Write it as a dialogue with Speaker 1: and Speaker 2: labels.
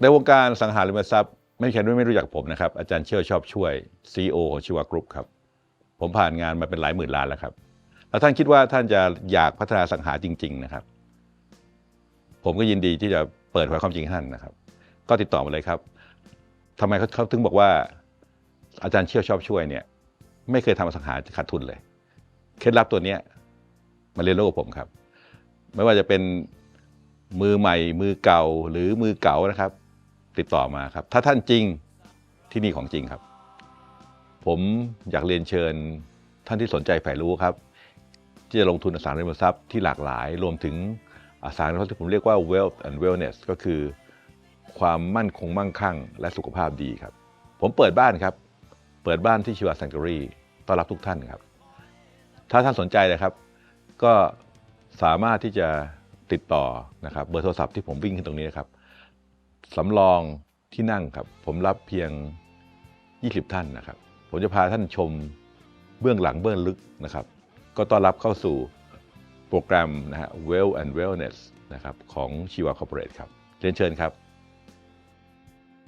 Speaker 1: ในวงการสังหาริมทรัพย์ ไม่ใครไม่รู้จักผมนะครับ อาจารย์เชี่ยวชอบช่วย CEO ของชิวากรุ๊ปครับ ผมผ่านงานมาเป็นหลายหมื่นล้านแล้วครับ แล้วท่านคิดว่าท่านจะอยากพัฒนาสังหาจริง ๆ นะครับ ผมก็ยินดีที่จะเปิดเผยความจริงให้ท่านนะครับ ก็ติดต่อมาเลยครับทำไมเขาถึงบอกว่า อาจารย์เชี่ยวชอบช่วยเนี่ย ไม่เคยทำอสังหาขาดทุนเลย เคล็ดลับตัวเนี้ยมาเรียนรู้กับผมครับ ไม่ว่าจะเป็นมือใหม่ มือเก่าหรือมือเก่านะครับ ติดต่อมาครับ ถ้าท่านจริงที่นี่ของจริงครับ ผมอยากเรียนเชิญท่านที่สนใจใฝ่รู้ครับ ที่จะลงทุนอสังหาริมทรัพย์ที่หลากหลาย รวมถึงอสังหาริมทรัพย์ที่ผมเรียกว่า wealth and wellness ก็คือ ความมั่นคงมั่งคั่ง และสุขภาพดีครับ ผมเปิดบ้านครับ เปิดบ้านที่ชิวาสังการีต้อนรับทุกท่านครับ ถ้าท่านสนใจนะครับ ก็สามารถที่จะติดต่อนะครับเบอร์โทรศัพท์ที่ผมวิ่งขึ้นตรงนี้นะครับ สำรองที่นั่งครับ ผมรับเพียง 20 ท่านนะครับ ผมจะพาท่านชมเบื้องหลังเบื้องลึกนะครับ ก็ต้อนรับเข้าสู่โปรแกรมนะฮะ Well and Wellness นะครับของชีวาคอร์ปอเรทครับเรียนเชิญครับ